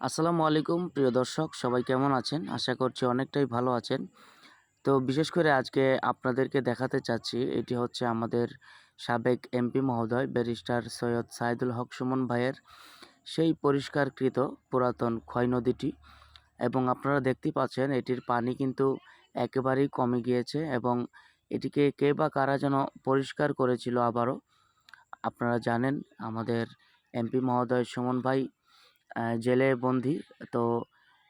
আসসালামু আলাইকুম, প্রিয় দর্শক, সবাই কেমন আছেন? আশা করছি অনেকটাই ভালো আছেন। তো বিশেষ করে আজকে আপনাদেরকে দেখাতে চাচ্ছি, এটি হচ্ছে আমাদের সাবেক এমপি মহোদয়, ব্যারিস্টার সৈয়দ সাইদুল হক সুমন ভাইয়ের সেই পরিষ্কারকৃত পুরাতন ক্ষয় নদীটি। এবং আপনারা দেখতেই পাচ্ছেন, এটির পানি কিন্তু একেবারেই কমে গিয়েছে এবং এটিকে কে বা কারা যেন পরিষ্কার করেছিল আবারও, আপনারা জানেন, আমাদের এমপি মহোদয় সুমন ভাই জেলে বন্দি। তো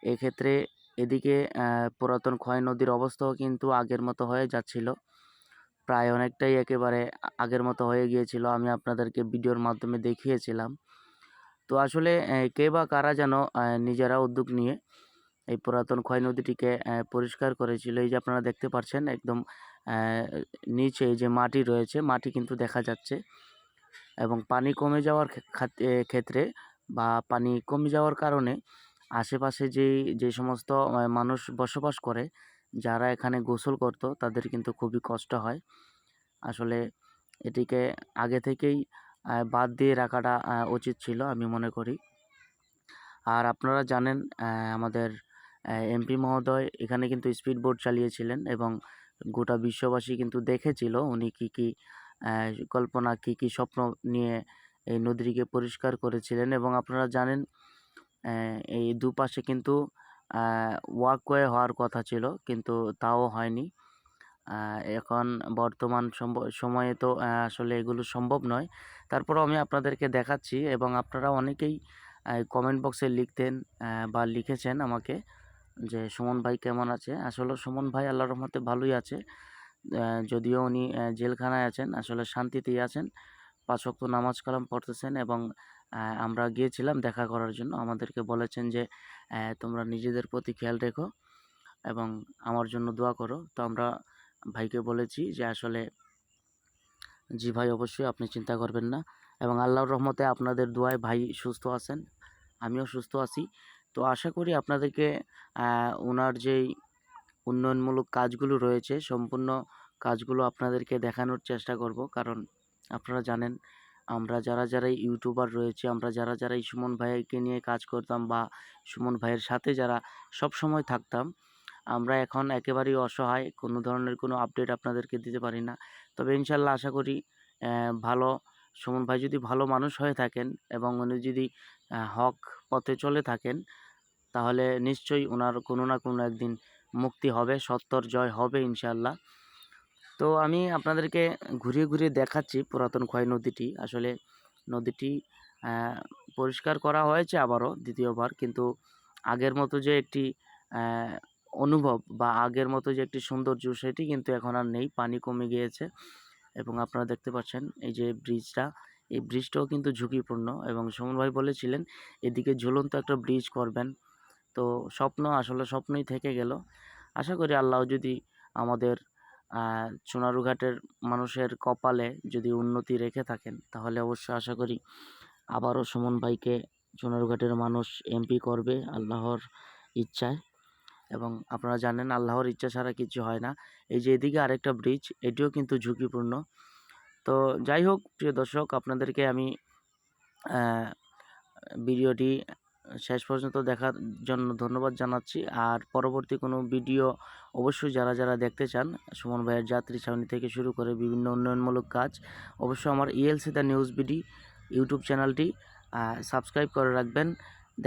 এক্ষেত্রে এদিকে পুরাতন ক্ষয় নদীর অবস্থাও কিন্তু আগের মতো হয়ে যাচ্ছিল। প্রায় অনেকটাই একেবারে আগের মতো হয়ে গিয়েছিল। আমি আপনাদেরকে ভিডিওর মাধ্যমে দেখিয়েছিলাম। তো আসলে কে বা কারা যেন নিজেরা উদ্যোগ নিয়ে এই পুরাতন ক্ষয় নদীটিকে পরিষ্কার করেছিল। এই যে আপনারা দেখতে পাচ্ছেন একদম নিচে যে মাটি রয়েছে, মাটি কিন্তু দেখা যাচ্ছে। এবং পানি কমে যাওয়ার ক্ষে- ক্ষেত্রে বা পানি কমে যাওয়ার কারণে আশেপাশে যেই যে সমস্ত মানুষ বসবাস করে, যারা এখানে গোসল করত, তাদের কিন্তু খুবই কষ্ট হয়। আসলে এটিকে আগে থেকেই বাদ দিয়ে রাখাটা উচিত ছিল আমি মনে করি। আর আপনারা জানেন আমাদের এমপি মহোদয় এখানে কিন্তু স্পিড বোট চালিয়েছিলেন এবং গোটা বিশ্ববাসী কিন্তু দেখেছিল উনি কি কি কল্পনা, কি কি স্বপ্ন নিয়ে এই নদীটিকে পরিষ্কার করেছিলেন এবং আপনারা জানেন এই দুপাশে কিন্তু ওয়াকওয়ে হওয়ার কথা ছিল, কিন্তু তাও হয়নি। এখন বর্তমান সময়ে তো আসলে এগুলো সম্ভব নয়। তারপরেও আমি আপনাদেরকে দেখাচ্ছি এবং আপনারা অনেকেই কমেন্ট বক্সে লিখতেন বা লিখেছেন আমাকে যে, সুমন ভাই কেমন আছে? আসলে সুমন ভাই আল্লাহর রহমতে ভালোই আছে। যদিও উনি জেলখানায় আছেন, আসলে শান্তিতেই আছেন। পাঁচ ওয়াক্ত নামাজ কালাম পড়তেছেন এবং আমরা গিয়েছিলাম দেখা করার জন্য। আমাদেরকে বলেছেন যে তোমরা নিজেদের প্রতি খেয়াল রেখো এবং আমার জন্য দোয়া করো। তো আমরা ভাইকে বলেছি যে, আসলে জি ভাই, অবশ্যই আপনি চিন্তা করবেন না এবং আল্লাহর রহমতে আপনাদের দোয়ায় ভাই সুস্থ আছেন, আমিও সুস্থ আছি। তো আশা করি আপনাদেরকে ওনার যেই উন্নয়নমূলক কাজগুলো রয়েছে, সম্পূর্ণ কাজগুলো আপনাদেরকে দেখানোর চেষ্টা করব। কারণ আপনারা জানেন, আমরা যারা যারা ইউটিউবার রয়েছে, আমরা যারা যারা এই সুমন ভাইকে নিয়ে কাজ করতাম বা সুমন ভাইয়ের সাথে যারা সব সময় থাকতাম, আমরা এখন একেবারেই অসহায়, কোনো ধরনের কোনো আপডেট আপনাদেরকে দিতে পারি না। তবে ইনশাল্লাহ আশা করি ভালো, সুমন ভাই যদি ভালো মানুষ হয়ে থাকেন এবং উনি যদি হক পথে চলে থাকেন, তাহলে নিশ্চয়ই ওনার কোনো না কোনো একদিন মুক্তি হবে, সত্তর জয় হবে ইনশাল্লাহ। তো আমি আপনাদেরকে ঘুরিয়ে ঘুরিয়ে দেখাচ্ছি পুরাতন ক্ষয় নদীটি। আসলে নদীটি পরিষ্কার করা হয়েছে আবারও দ্বিতীয়বার। কিন্তু আগের মতো যে একটি অনুভব বা আগের মতো যে একটি সৌন্দর্য, সেটি কিন্তু এখন আর নেই। পানি কমে গিয়েছে এবং আপনারা দেখতে পাচ্ছেন এই যে ব্রিজটা। এই ব্রিজটাও কিন্তু ঝুঁকিপূর্ণ এবং সুমন ভাই বলেছিলেন, এদিকে ঝুলন্ত একটা ব্রিজ করবেন। তো স্বপ্ন আসলে স্বপ্নই থেকে গেল। আশা করি আল্লাহ যদি আমাদের চুনারুঘাটের মানুষের কপালে যদি উন্নতি রেখে থাকেন, তাহলে অবশ্যই আশা করি আবারও সুমন ভাইকে চুনারুঘাটের মানুষ এমপি করবে আল্লাহর ইচ্ছায়। এবং আপনারা জানেন আল্লাহর ইচ্ছা ছাড়া কিছু হয় না। এই যে এদিকে আরেকটা ব্রিজ এটিও কিন্তু ঝুঁকিপূর্ণ। তো যাই হোক, প্রিয় দর্শক, আপনাদেরকে আমি ভিডিওটি শেষ পর্যন্ত দেখার জন্য ধন্যবাদ জানাচ্ছি। আর পরবর্তী কোনো ভিডিও অবশ্যই যারা যারা দেখতে চান, সুমন ভাইয়ের যাত্রী ছাউনি থেকে শুরু করে বিভিন্ন উন্নয়নমূলক কাজ, অবশ্যই আমার ELC the news BD YouTube চ্যানেলটি সাবস্ক্রাইব করে রাখবেন।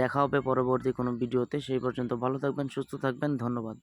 দেখা হবে পরবর্তী কোনো ভিডিওতে। সেই পর্যন্ত ভালো থাকবেন, সুস্থ থাকবেন। ধন্যবাদ।